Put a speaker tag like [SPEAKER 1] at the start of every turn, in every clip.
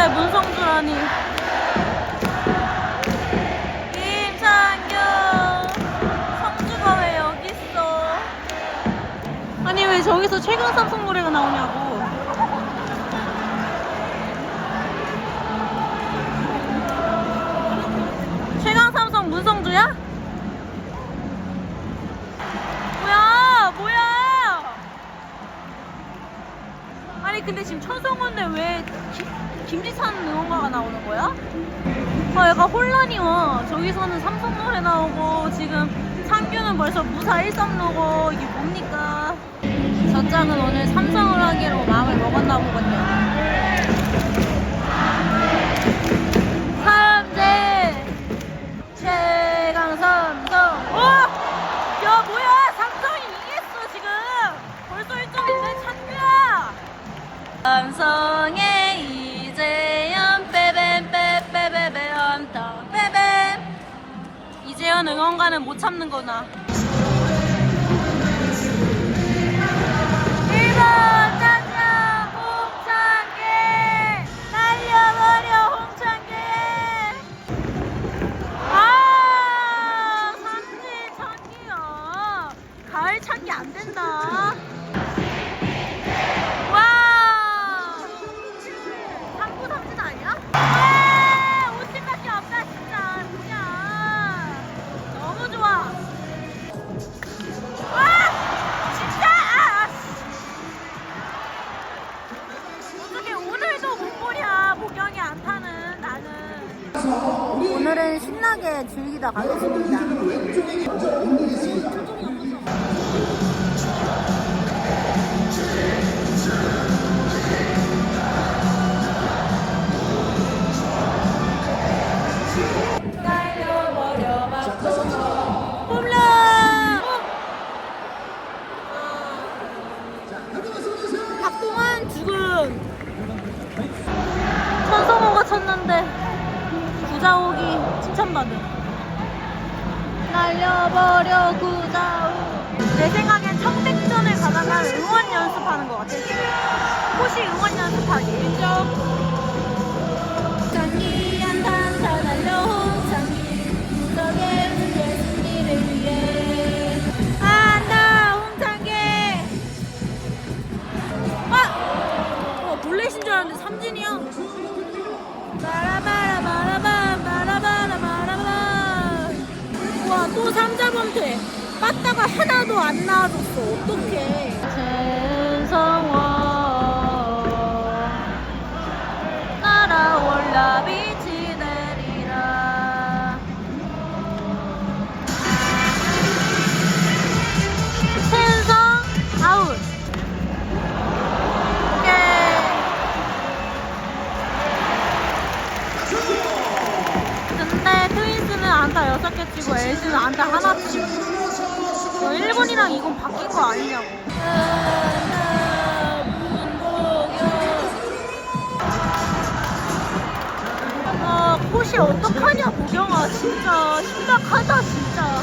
[SPEAKER 1] 있는데 문성주라니. 김창규 성주가 왜 여기 있어? 아니 왜 저기서 최강 삼성 노래가 나오냐고. 최강 삼성 문성주야? 뭐야 뭐야? 아니 근데 지금 천성호인데 왜 김, 김지찬 응원가가 나오는 거야? 아 약간 혼란이 와. 저기서는 삼성 노래 나오고 지금 창규는 벌써 무사 1삼로고 이게 뭡니까? 저 짱은 오늘 삼성을 하기로 마음을 먹었나 보군요 못 참는구나. 1번 날려버려 구자욱. 내 생각엔 청백전을 가다가 응원 연습하는 것 같아. 호시 응원 연습하기. 장기 한탄사 날려 홍창기 또 삼자범퇴. 빠따가 하나도 안 나와줬어. 어떡해. 최성원 날아올라 빛 거 아니냐고. 아 콧이 어떡하냐 보경아. 진짜 심각하다 진짜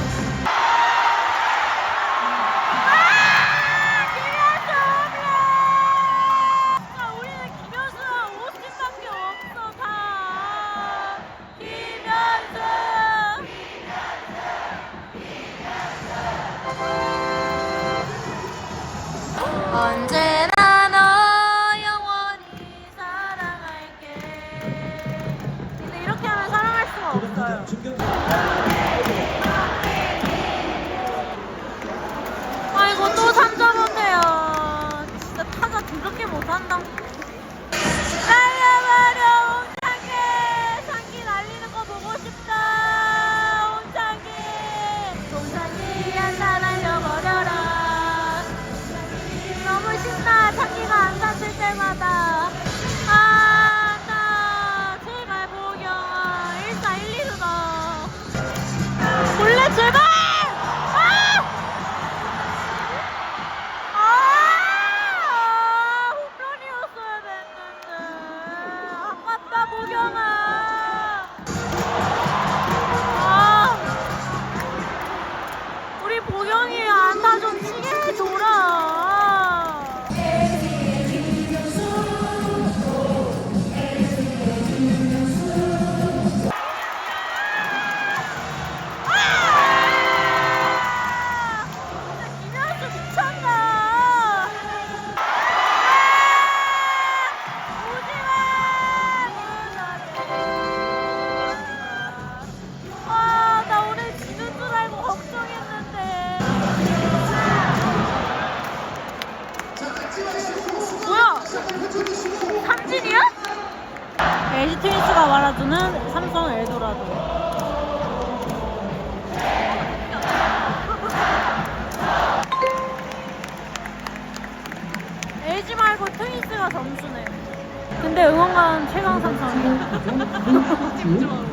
[SPEAKER 1] survive! 최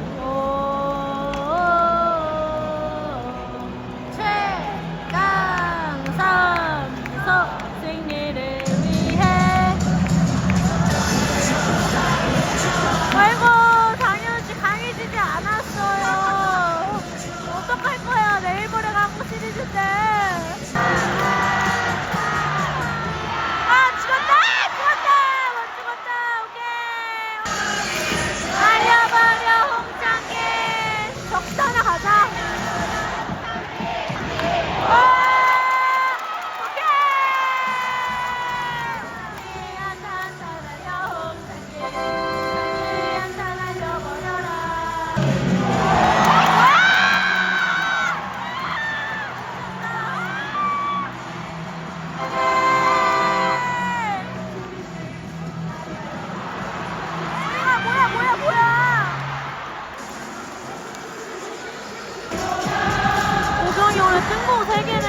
[SPEAKER 1] 승부 3개네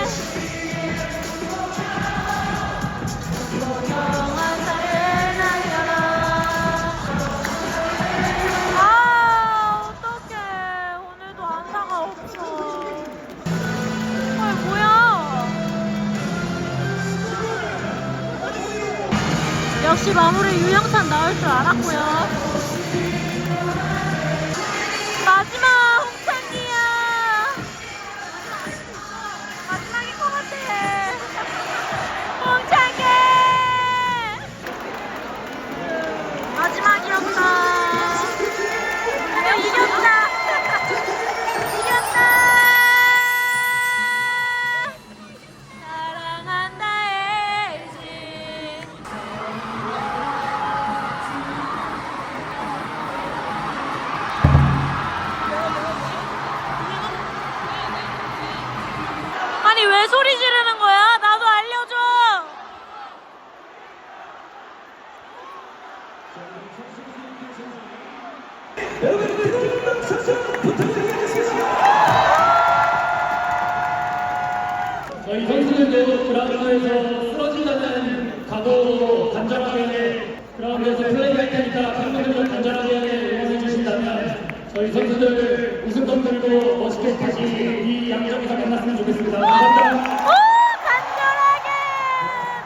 [SPEAKER 1] 아 어떡해. 오늘도 안타가 없어. 아 뭐야? 역시 마무리 유영찬 나올 줄 알았고요. 마지막
[SPEAKER 2] 저희 선수들도 그라운드에서 쓰러진다는 각오로 간절하게 그라운드에서 플레이할 테니까 팬분들도 간절하게 응원해 주신다면 저희 선수들 우승컵 들고 멋있게 다시 이 양정에서 만났으면 좋겠습니다. 감사합니다.
[SPEAKER 1] 오 간절하게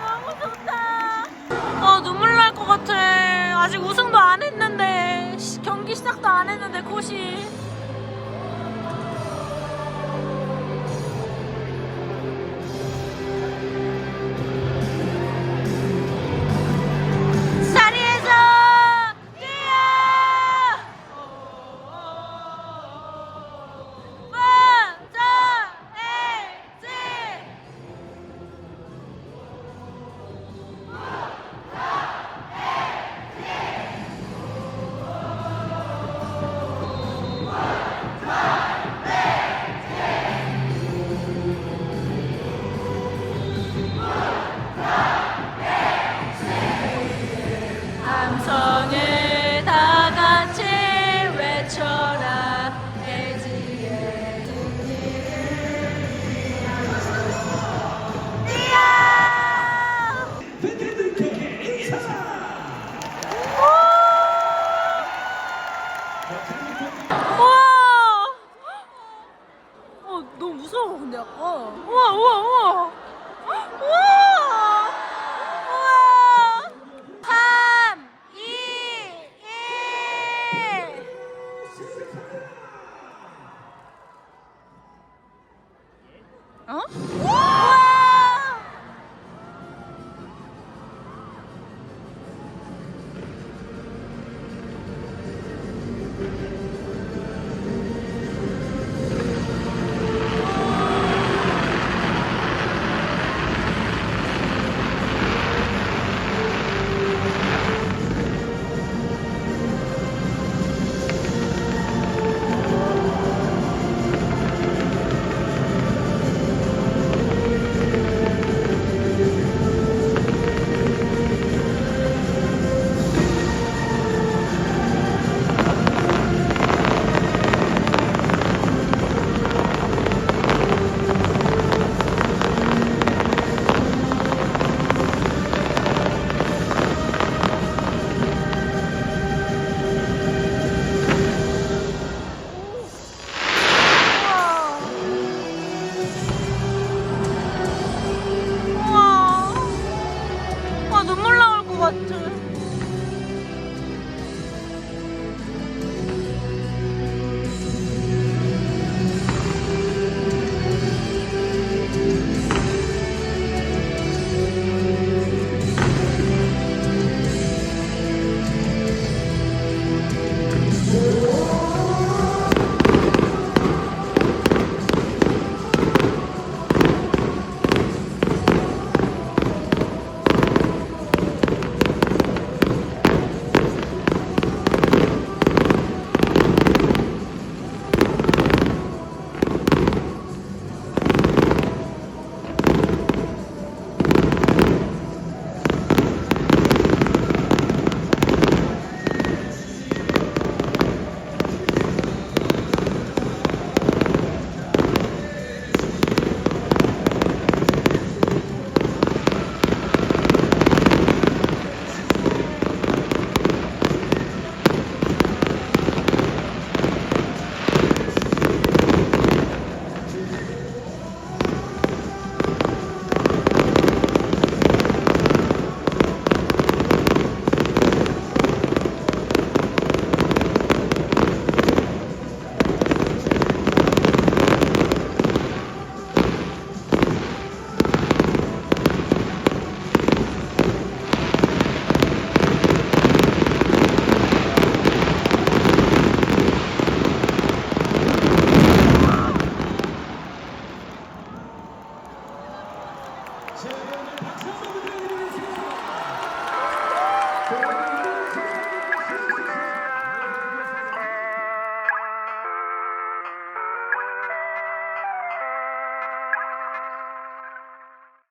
[SPEAKER 1] 너무 좋다. 어 눈물 날 것 같아. 아직 우승도 안 했는데 시작도 안 했는데 콧이.